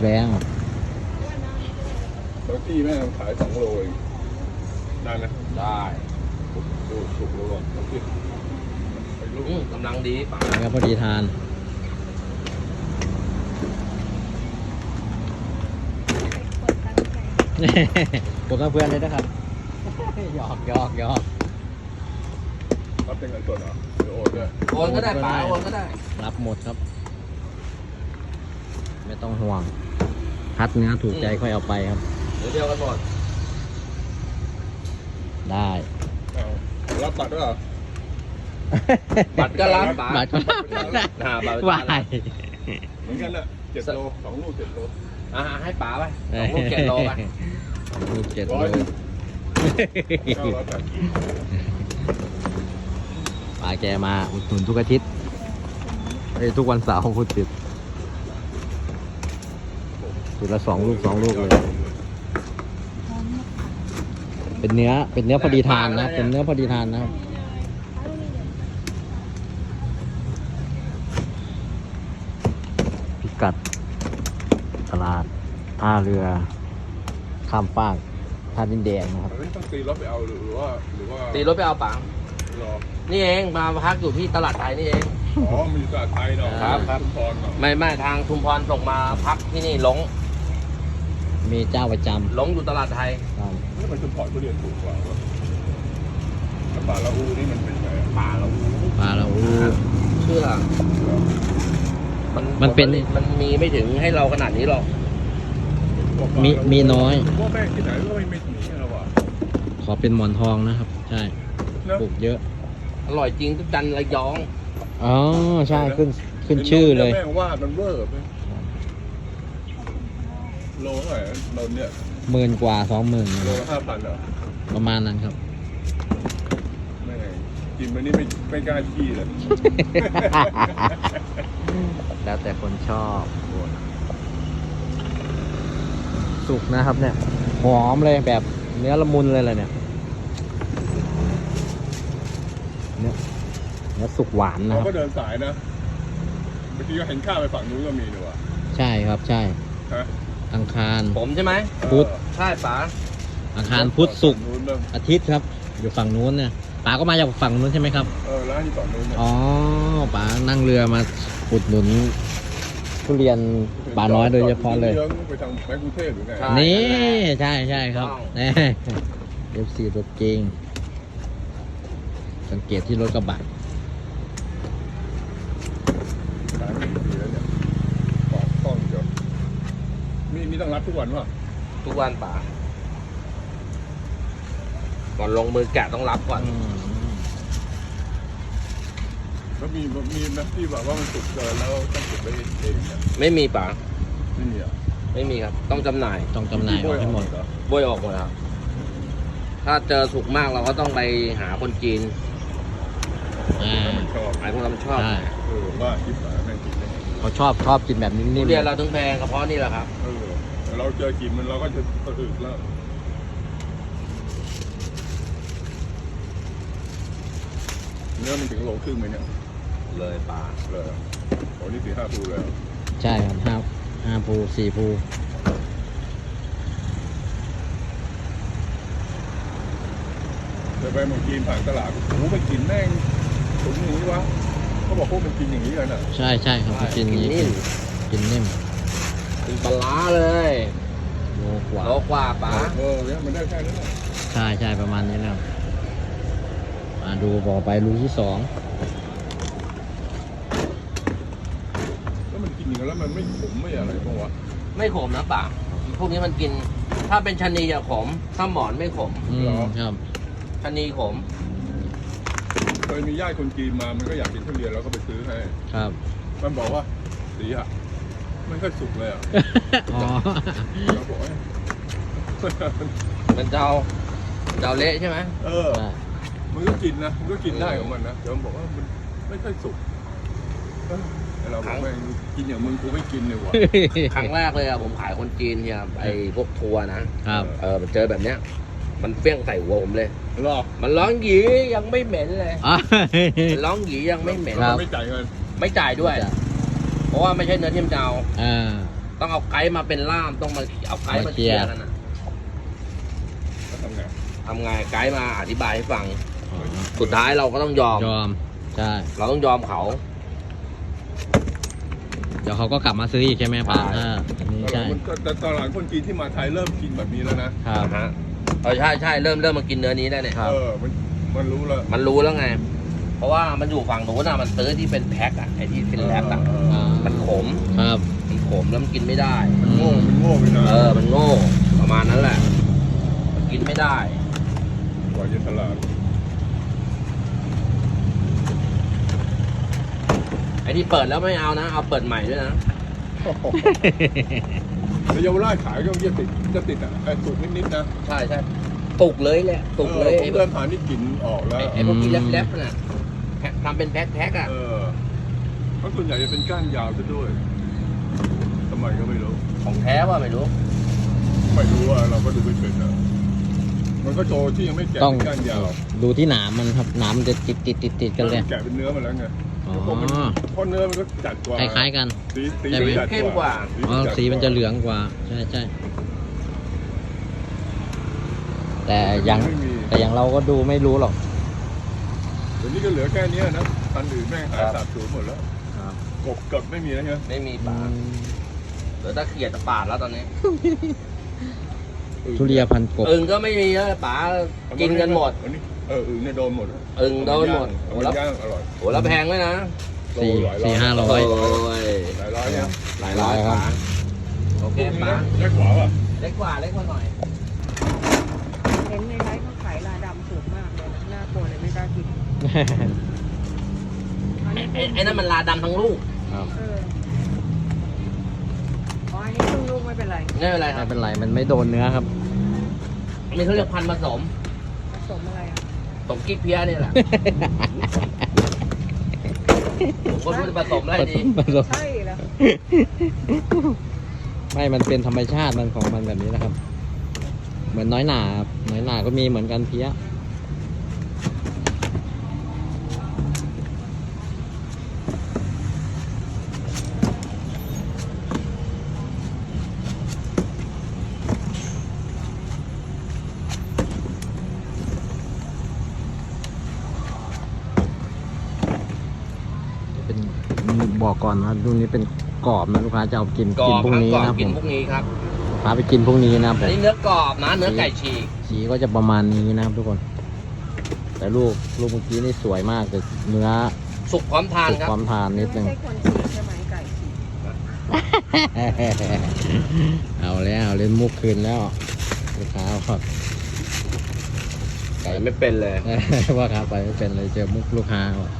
แรงบางที่แม่งขายสองโลเองได้ไหมได้ดูสุกโลก่อนบางที่ไปลูกอืมกำลังดีป๋าแล้วก็พอดีทาน ผมกับเพื่อนเลยนะครับ หยอกหยอกหยอกรับเป็นเงินสดเหรอหรือโอนด้วยโอนก็ได้ป๋าโอนก็ได้ รับหมดครับ ไม่ต้องห่วง คัดเนื้อถูกใจค่อยเอาไปครับ เดี๋ยวเดียวกันหมดได้เอารับบัตรด้วยเหรอ บัตรก็รับป๋าบัตรก็รับอ่าบัตรวายเหมือนกันน่ะเจ็ดโลสองลูกเจ็ดโลอ่าให้ป๋าไปสองลูกเจ็ดโลไปสองลูกเจ็ดร้โลอยหนึ่งเก้าร้อยแปดสิบป๋าแกมาอุดหนุนทุกอาทิตย์เอ้ยทุกวันเสาร์พูดผิด จุดละสองลูกสองลูกเลย เป็นเนื้อ เป็นเนื้อพอดีทานนะ เป็นเนื้อพอดีทานนะครับพิกัด ตลาดท่าเรือ ข้ามฟากท่าดินแดงนะครับอันนี้ต้องตีรถไปเอาหรือว่าหรือว่าตีรถไปเอาป๋ารอนี่เองมาพักอยู่ที่ตลาดไทยนี่เอง อ๋อ มีตลาดไทยเนาะครับครับชุมพรเนาะไม่ไม่ทางชุมพรส่งมาพักที่นี่หลง มีเจ้าประจหลงอยู่ตลาดไทยำครับนี่มันชุมพรทุเรียนถูกกว่าวะแล้วป่าละอูนี่มันเป็นไงอะป่าเราปลาละอู เชื่อ มันมันเป็น มันมีไม่ถึงให้เราขนาดนี้หรอกบอกป่ามีละอูมีน้อย ว่าแม่งที่ไหนก็ไม่ไม่มีแล้วว่ะขอเป็นหมอนทองนะครับ ใช่เนอะปลูกเยอะอร่อยจริงทุกจันทร์ระยอง อ๋อใช่ขึ้นขึ้นชื่อเลย แม่งว่ามันเวอร์ไป โลเท่าไหร่นะโลเนี่ยหมื่นกว่าสองหมื่นโลละห้าพันเหรอประมาณนั้นครับแม่งกินมันนี่ไม่ไม่กล้าขี้เลยแล้วแต่คนชอบสุกนะครับเนี่ย หอมเลยแบบเนื้อละมุนเลยแหละเนี่ยเนื้อเนื้อสุกหวานนะเราครับ ก็เดินสายนะบางทีก็เห็นข้ามไปฝั่งนู้นก็มีนี่ว่ะใช่ครับใช่ ฮะ อังคาร ผมใช่ไหมพุธ ใช่ป๋าอังคารพุธศุกร์ฝั่งนู้นเริ่มอาทิตย์ครับ อยู่ฝั่งนู้นเนี่ยป๋าก็มาจากฝั่งนู้นใช่ไหมครับ เออร้านอยู่ฝั่งนู้นเนี่ยอ๋อป๋านั่งเรือมาอุดหนุนทุเรียนป่าน้อยโดยเฉพาะเลยเยื้องไปทางไปกรุงเทพหรือไงใช่นี่ใช่ใช่ครับต้องแน่เอฟซีรถเก่งสังเกตที่รถกระบะ ขายไม่ดีแล้วเนี่ยปอกต้องเดียว มีมีต้องรับทุกวันวะทุกวันป๋าก่อนลงมือแกะต้องรับก่อนแล้วมีมีนะที่แบบว่ามันสุกเกินแล้วต้องเก็บไว้เองเนี่ยไม่มีป๋าไม่มีอะไม่มีครับ ต้องจำหน่ายต้องจำหน่ายออกให้หมด เหรอบ้วยออกหมดครับ ถ้าเจอสุกมากเราก็ต้องไปหาคนจีนอ่ามันชอบไอ้พวกเรามันชอบใช่เออว่าคิดว่าแม่งกินได้เขาชอบชอบกินแบบนิ่ทุมเรียนเราถึงแพงก็เพราะนี่แหละครับ เออแต่เราเจอกินมันเราก็จะสะอึกแล้วเนื้อมันถึงโลครึ่งไหมเนี่ยเลยป๋าเลยโอ้นี่สี่ห้าภูเลยเหรอๆใช่ครับห้าห้าภูสี่ภูเคยไปเมืองจีนผ่านตลาดโอ้โหไปกินแม่งถุงอย่างนี้วะเขาบอกพวกมันกินอย่างนี้เลยน่ะใช่ใช่ครับกินอย่างนี้นิ่มกินนิ่ม กินปลาร้าเลยโลกว่าโลกว่าป๋าเออเนี่ยมันได้แค่นั้นแหละใช่ใช่ประมาณนี้นะครับมาดูบอกไปรูที่สองแล้วมันกินอย่างนั้นแล้วมันไม่ขมไม่อะไรบ้างวะไม่ขมนะป๋าพวกนี้มันกิน ถ้าเป็นชะนีอะขม ถ้าหมอนไม่ขมอืมครับชะนีขมเคยมีญาติคนจีนมามันก็อยากกินทุเรียนแล้วก็ไปซื้อให้ครับ มันบอกว่าสีอะ มันก็สุกเลยอะอ๋อเราบอกว่ามันจะเอาจะเอาเละใช่ไหมเออใช่มันก็กินนะ มันก็กินได้ของมันนะแต่มันบอกว่ามันไม่ค่อยสุกเออแต่เราบอกว่ากินอย่างมึงกูไม่กินเลยว่ะครั้งแรกเลยอะผมขายคนจีนเนี่ยไอ้พวกทัวร์นะครับ เออมันเจอแบบเนี้ย มันเฟี้ยงใส่หัวผมเลย หรอมันร้องหยียังไม่เหม็นเลยอะมันร้องหยียังไม่เหม็นครับไม่จ่ายเงิน ไม่จ่ายด้วยเพ ราะว่าไม่ใช่เนื้อที่มันจะเอาอ่า ต้องเอาไกด์มาเป็นล่ามต้องมาเอาไกด์มาเคลียร์กันนะก็ทำไงทำไงไกด์มาอธิบายให้ฟัง อ๋อสุดท้ายเราก็ต้องยอม ยอมใช่เราต้องยอมเขา เดี๋ยวเขาก็กลับมาซื้ออีกใช่ไหมป้าใช่ถ้าอันนี้ตใช่ลาดคนแต่ตลาดคนจีนที่มาไทยเริ่มกินแบบนี้แล้วนะครับ นะฮะเออใช่ใช่เริ่มเริ่มมากินเนื้อนี้ได้เนี่ย ครับ เออมันมันรู้แล้วมันรู้แล้วไงเพ ราะว่ามันอยู่ฝั่งนู้นอะมันซื้อที่เป็นแพ็คอะไอที่เป็นแรปอะเอออ่ามันขมครับ มันขมแล้วมันกินไม่ได้มันโง่มันโง่ไปนะเออ มันโง่ประมาณนั้นแหละมันกินไม่ได้ กว่าจะตลาดไอที่เปิดแล้วไม่เอานะ เอาเปิดใหม่ด้วยนะแล้วเยาวราชขายก็จะติดจะติดอะไอ้สุกนิดๆนะใช่ใช่ตุกเลยแหละตุกเลยออผไอ้มพวเดิกนผ่านนี่กลิ่นออกแล้วไอ้ไอ้พวกกินแลบๆน่ะแพ็ค ทำเป็นแพ็คแพ็คๆอะเออเพราะส่วนใหญ่จะเป็นก้านยาวซะด้วยทำไมก็ไม่รู้ ของแท้ว่าไม่รู้ ไม่รู้ว่าเราก็ดูไม่เป็นอะมันก็โจที่ยังไม่แกะต้อง เป็นก้านยาวดูที่หนามมันครับหนามมันจะติดติดติดติดกันเลย แกะเป็นเนื้อมาแล้วไงอ๋อ เพราะมันเพราะเนื้อมันก็จัดกว่าคล้ายๆกัน สีสีใช่ไหมจัดเข้มกว่า อ๋อจัดสีมันจะเหลืองกว่า ใช่ใช่แต่ยังไม่มีแต่อย่างเราก็ดูไม่รู้หรอกเดี๋ยวนี้ก็เหลือแค่เนี้ยนะพันธุ์อื่นแม่งหายสาบสูญหมดแล้วกบเกิดไม่มีแล้วใช่ไหมไม่มีปลาเหลือแตะเขียดกับปาดแล้วตอนนี้อึ่งทุเรียพันกบ อึ่งก็ไม่มีแล้วป๋ากินกันหมด อันนี้เอออึ่งเนี่ยโดนหมดอึ่งโดนหมดโอ้โอ้แล้วย่างอร่อยโหแล้วแพงด้วยนะโลสี่หลายสี่ห้าร้ โอ้อยยหลายร้อยเนี่ยหลายร้อยครับป๋าโอเคป๋าเล็กกว่าป่ะเล็กกว่าเล็กกว่าหน่อย ไอ้นี้ไอ้ไอ้นั่นมันลาดำทั้งลูกครับเอออ๋ออันนี้ครึ่งลูกไม่เป็นไรไม่เป็นไรคไม่รับเป็นไรมันไม่โดนเนื้อครับอันนี้เขาเรียกพันธุ์ผสมผสมอะไรอะผสมกิ๊กเพี้ยนี่แหละผมก็ไม่รู้จะผสมอะไรดีผสมใช่แล้วไม่ มันเป็นธรรมชาติมันของมันแบบนี้นะครับ เหมือนน้อยหนาครับน้อยหนาก็มีเหมือนกันเพี้ย กก่อนว่ารุ่นนี้เป็นกรอบนะลูกค้าจะเอากินกรกิอนบพรุ่งครับนี้กรอบนะครับกิผนมพวกนี้ครับพาไปกินพรุ่งนี้นะครับผอันม นี้เนื้อกรอบนะเนื้อไก่ฉีกสีก็จะประมาณนี้นะครับทุกคน แต่ลูกลูกเมื่อกี้นี่สวยมากแต่เนื้อสุกพร้อมทานสุกครับ ความทานนิดนึง ไม่ใช่คนฉีกใช่ไหมไก่ฉีกเอาแล้วเล่นมุกคืนแล้วลูกค้าบอกไก่ ไม่เป็นเลย ว่าครับไปไม่เป็นเลยเจอมุกลูกค้าบอก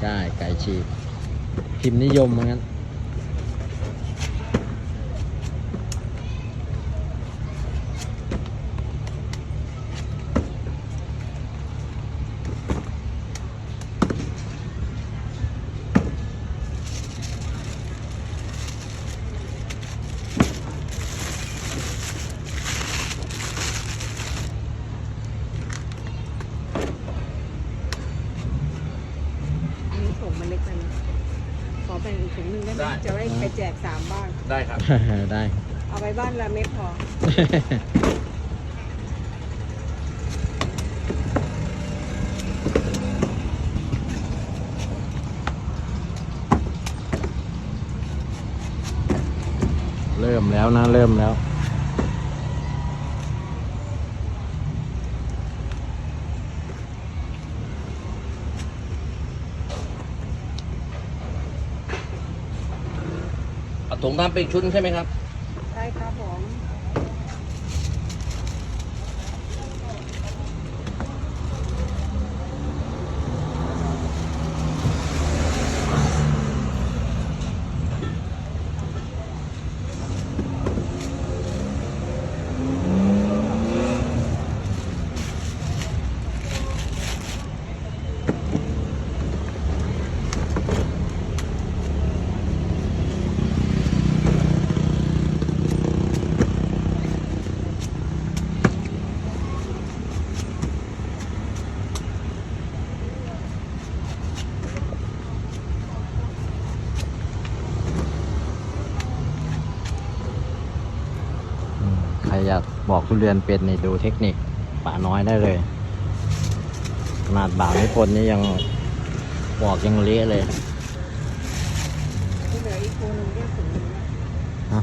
ใช่ไก่ฉีก พิมพ์นิยมเหมือนกัน อันนี้ถุงมันเล็กไปนะขอเป็นอีกถุงหนึ่งได้ไหม ได้ จะได้ไปแจกสามบ้าน ได้ครับได้เอาไปบ้านละเม็ดพอ เริ่มแล้วนะ เริ่มแล้ว เอาถุง ทำเป็นชุดใช่ไหมครับากบอกทุเรียนเป็นนี่ดูเทคนิคป่าน้อยได้เลย ขนาดบ่าวนิพนธ์นี่ยังบอกยังเละเลยที่เหลืออีกคนหนึงที่ถึงอยู่นะ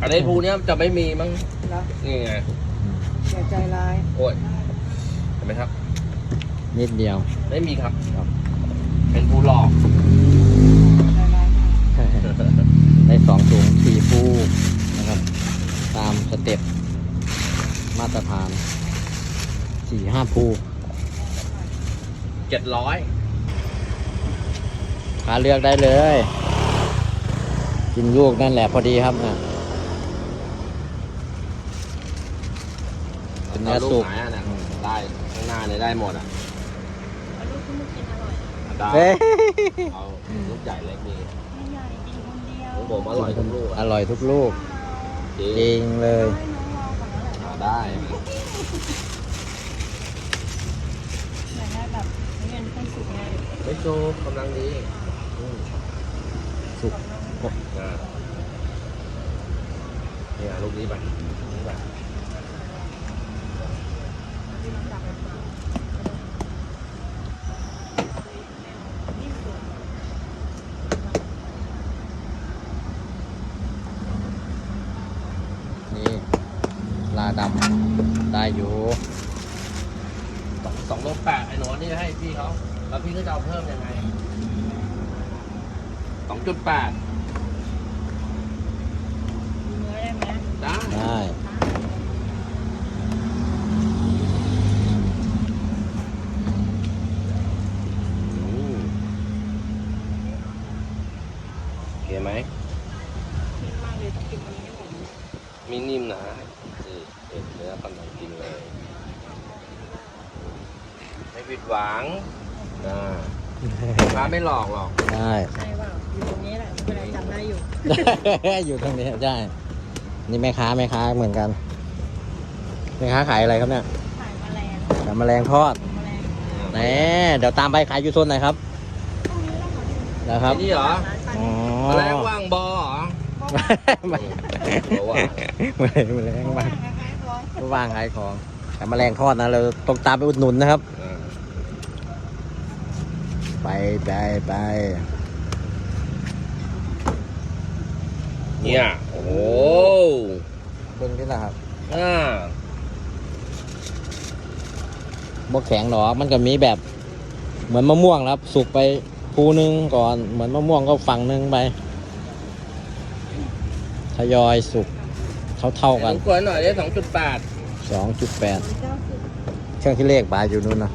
อันนี้ภูเนี้ยจะไม่มีมั้งแล้วนี่ไงอย่าใจร้ายโอ้ยเห็นไหมครับ นิดเดียว ไม่มีครับครับเป็นภูหลอกใจร้ายมากได้สองถุงสี่ฟูนะครับ ตามสเต็ป มาตรฐานสี่ห้าฟูเจ็ดร้อยขาเลือกได้เลย กินลูกนั่นแหละพอดีครับนะเป็นเนื้อสุกไหนอะเนี่ยได้ข้างหน้าเนี่ยได้หมดอะเอาลูกที่มึงกินอร่อยได้เฮ้ยเอาลูกใหญ่เล็กมีไม่ใหญ่กินคนเดียวของผมอร่อยทุกลูกออะร่อยทุกลูก จริจริงงเลย ได้อยากได้แบบเรียนที่สุกไงไม่โชว์กำลังดีอืมสุกอ่าเนี่ยลูกนี้ไปนี่ไป นี่ลาดำได้อยู่ สองสองโลแปดไอ้หนอนนี่ให้พี่เขาแล้วพี่ก็จะเอาเพิ่มยังไงสองจุดแปดมีเนื้อได้ไหมได้ได้อืมโอเคไหมนิ่มมากเลยต้องกินอันนี้ให้ผมมีนิ่มนะนี่เห็นเนื้อกำลังกินเลยไม่ ผิดหวังนะร้านไม่หลอกหรอก ได้ ใช่เปล่าอยู่ตรงนี้แหละไม่เป็นไรจำได้อยู่ อยู่ตรงนี้ได้ นี่แม่ค้าแม่ค้าเหมือนกัน แม่ค้าขายอะไรครับเนี่ยขายแมลงขายแมลงทอดแมลงแหน่เดี๋ยวตามไปขายอยู่โซนไหนครับตรงนี้แหละค่ะนะครับไอ้นี่เหรอร้านปันอ๋อแมลงว่างบอเหรอไม่เพราะว่าไม่แมลงเพราะบ้าว่างนะคะร้อนไม่ว่างขายของขายแมลงทอดนะเราต้องตามไปอุดหนุนนะครับอ่า ไปไปไปเนี่ยโอ้โหเบิ้งที่ละครับอ่าบกแข็งหรอกมันก็มีแบบ เหมือนมะม่วงครับ สุกไปภูนึงก่อน เหมือนมะม่วงก็ฝั่งหนึงไปทยอยสุกเท่าเท่าๆกันรบกวนหน่อยได้สองจุดแปดสองจุดแปดเจ้าคือเครื่องที่เลขบาทอยู่นู่นนะ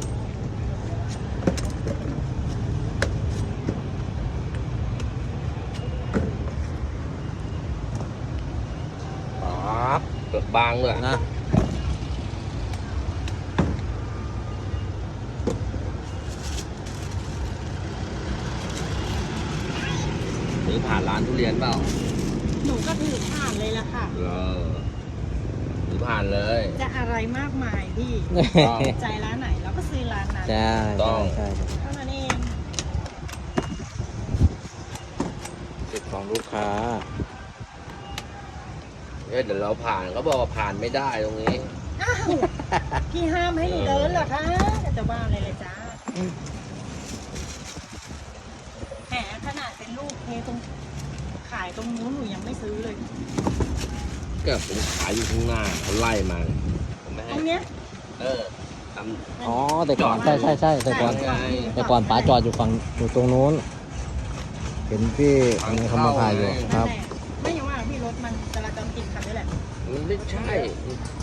ปั๊บเกิด บางเลยนะหรือผ่านร้านทุเรียนเปล่า หนูก็ถือผ่านเลยล่ะค่ะ เออหรือผ่านเลย จะอะไรมากมายพี่ต้อง ใจร้านไหนเราก็ซื้อร้านนั้นใช่ต้ใช่องใช่ครับเท่านั้นเองสิทธิ์ของลูกค้า เอ้ยเดี๋ยวเราผ่านเขาบอกว่าผ่านไม่ได้ตรงนี้ อ้าวพี่ห้ามให้หนูเดินเหรอคะจะบ้าอะไรเลยจ้าแหมขนาดเป็นลูกเทตรงขายตรงนู้นหนูยังไม่ซื้อเลย ก็ผมขายอยู่ข้างหน้าเขาไล่มาผมไม่ตให้รงเนี้ย เออทอ๋อแต่ก่อนจอใช่ด ใช่ใช่แต่ก่อนไงแต่ก่อนป๋าจอดอยู่ฝั่งอยู่ตรงนู้น เห็นพี่อันนี้เขามาถ่ายอยู่คนั่รันบแหละ ไม่ใช่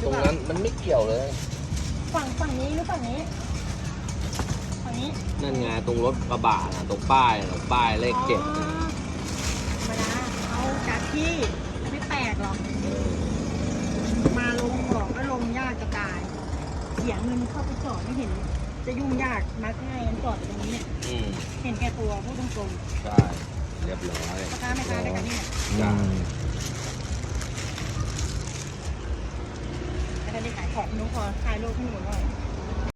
ตรงนั้นมันไม่เกี่ยวเลย ฝั่งฝั่งนี้หรือฝั่งนี้ ฝั่งนี้นั่นไงตรงรถกระบะน่ะตรงป้ายน่ะป้ายเลขเจ็ดอ๋อน่ะธรรมดาเอาจากที่ไม่แปลกหรอกเออมาลงบอกก็ลงยากจะตายเสียเงินเข้าไปจอดไม่เห็น จะยุ่งยากมักง่ายงั้นจอดอยู่ตรงนี้เนี่ยอืมเห็นแก่ตัวพูดตรงใช่เรียบร้อย ๆพ่อค้าแม่ค้าด้วยกันนี่แหละ อืม แล้วก็ ไปขายของหนูขอถ่ายรูปให้หนูหน่อย